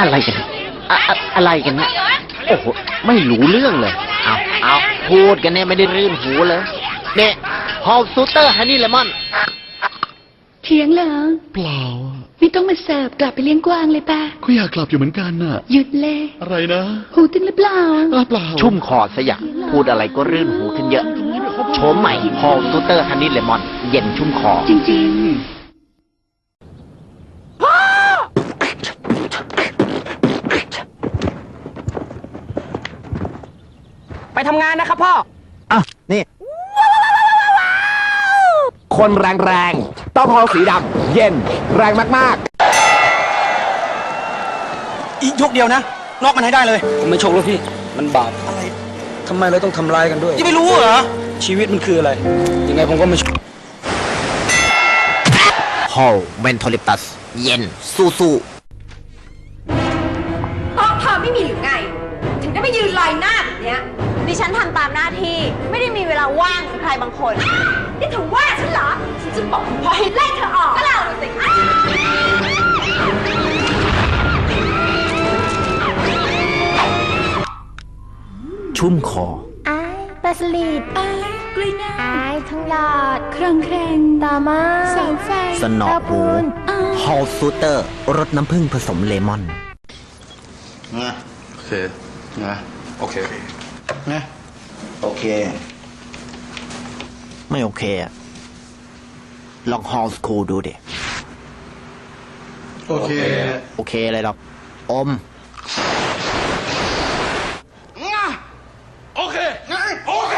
อะไรกันอะอะอะไรกันเนี่ยโอ้โหไม่รู้เรื่องเลย เอาเอาพูดกันเนี่ยไม่ได้รื่นหูเลยเนี่ยฮอลซูเตอร์ฮันนี่เลมอนเถียงเหรอเปล่า ไม่ต้องมาเสิร์ฟกลับไปเลี้ยงกวางเลยป่ะก็อยากกลับอยู่เหมือนกันน่ะ หยุดเลยอะไรนะหูตึงหรือเปล่าอ้าวเปล่าชุ่มคอสยะพูดอะไรก็รื่นหูขึ้นเยอะ โฉมใหม่ฮอลซูเตอร์ฮันนี่เลมอน เย็นชุ่มคอ จริงไป ทำงานนะครับพ่อ อะ นี่ คนแรงแรงๆต้องพอสีดำ เย็น แรงมากอีกยกเดียวนะนอกมันให้ได้เลย ผมไม่ชกแล้วพี่ มันบาปอะไรทำไมเราต้องทำร้ายกันด้วย ยังไม่รู้เหรอ ชีวิตมันคืออะไร ยังไงผมก็ไม่ชกฮอลเวนทอลิปตัสเย็น สู้สู้ ดิฉันทำตามหน้าที่ไม่ได้มีเวลาว่างเหมือนใครบางคน นี่เธอว่าฉันเหรอ ฉันจะบอกพอให้ไล่เธอออก ก็เล่าสิชุ่มคอ อายปลาสลิดๆอายกล้วยน้อายทองหยอดำครองแครงตามาเสาไฟสนอหูอ้าวฮอลซูเตอร์รสน้ำผึ้งผสมเลมอน นะโอเคนะโอเค นะ โอเค ไม่โอเคอะลองฮอลสคูลดูดิ โอเค โอเคเลยหรอก อม โอเคไงโอเค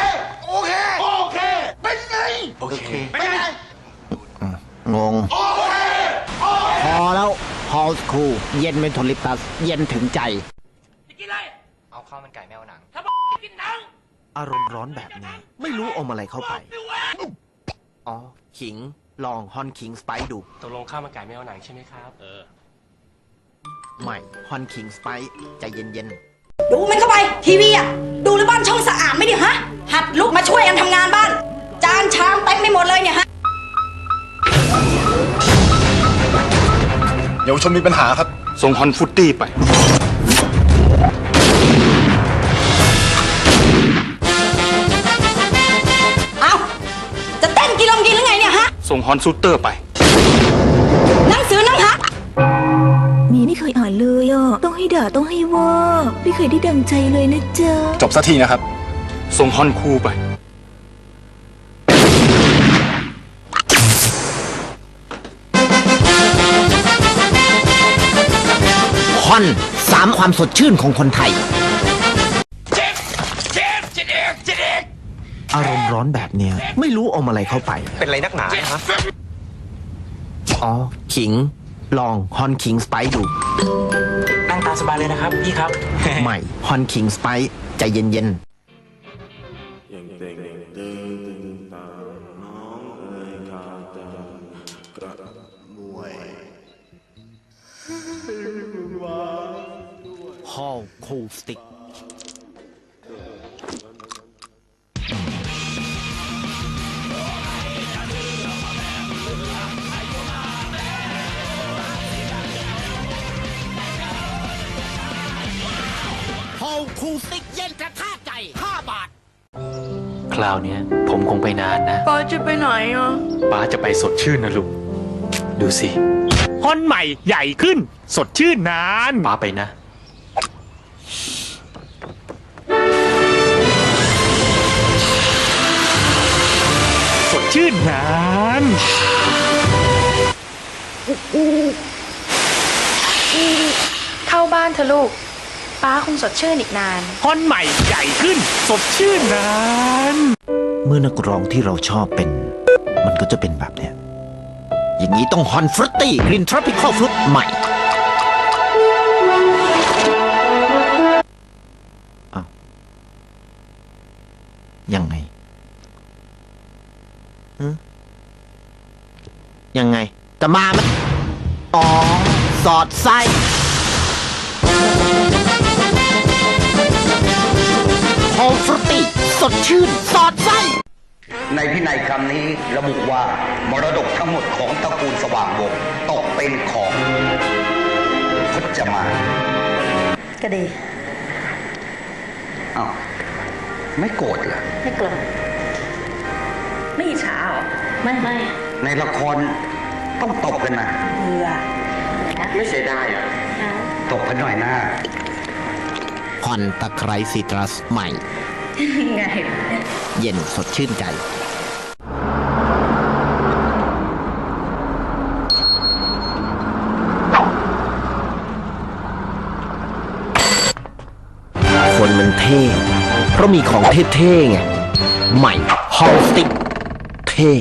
โอเค โอเค เป็นไง โอเค เป็นไง งงพอแล้วฮอลสคูลเย็นเมนโทลิปตัส เย็นถึงใจเอา ข้าวมันไก่แมวหนัง อารมณ์ร้อนแบบนี้ ไม่รู้อมอะไรเข้าไป อ๋อ ขิง ลองฮอนคิงสไปดู ตกลงข้าวมันไก่แมวหนังใช่ไหมครับ เออ ใหม่ฮอนคิงสไปใจเย็นดูมันเข้าไปทีวีอะ ดูแล้วบ้านช่องสะอาดไหมเนี่ยฮะ หัดลุกมาช่วยกันทำงานบ้าน จานชามเต็มไปหมดเลยเนี่ยฮะ เยาวชนมีปัญหาครับ ส่งฮอนฟุตตี้ไป ส่งฮอนซูเตอร์ไป หนังสือหนังหามีไม่เคยอ่านเลยอะ ต้องให้ด่าต้องให้ว่า ไม่เคยได้ดังใจเลยนะจ๊ะ จบสักทีนะครับ ส่งฮอนคูไปๆฮอนสามความสดชื่นของคนไทย อารมณ์ร้อนแบบเนี้ย ไม่รู้อมอะไรเข้าไป เป็นไรนักหนาฮะอ๋อ ขิง ลองฮอนคิงสไปดูนั่งตามสบายเลยนะครับ พี่ครับ ใหม่ฮอนคิงสไปใจเย็นๆฮอลคูลสติกฮอลคูลสติก เย็นกระทากใจ 5 บาท คราวเนี้ย ผมคงไปนานนะปอจะไปไหนอะ ป้าจะไปสดชื่นนะลูกดูสิฮอนใหม่ใหญ่ขึ้น สดชื่นนาน ป้าไปนะ สดชื่นนาน เข้าบ้านเถอะลูก ป้าคงสดชื่นอีกนานฮอนใหม่ใหญ่ขึ้น สดชื่นนานเมื่อนักร้องที่เราชอบเป็น มันก็จะเป็นแบบเนี้ย อย่างนี้ต้องฮอนฟรุตตี้กลิ่นทรอปิคอลฟรุตใหม่อ้าวยังไงฮะยังไง จะมาไหมอ๋อ สอดไส้ ในพินัยกรรมนี้ระบุว่ามรดกทั้งหมดของตระกูลสว่างวงศ์ตกเป็นของพจมานก็ดีอ้าวไม่โกรธเหรอไม่โกรธไม่อิจฉาหรอไม่ไม่ในละครต้องตบกันนะเบื่อไม่เสียดายเหรอตบกันหน่อยหน้าคอนตะไคร้ซิตรัสใหม่ไงเย็นสดชื่นใจ คนมันเท่ เพราะมีของเท่ๆไง ใหม่ฮอลสติกเท่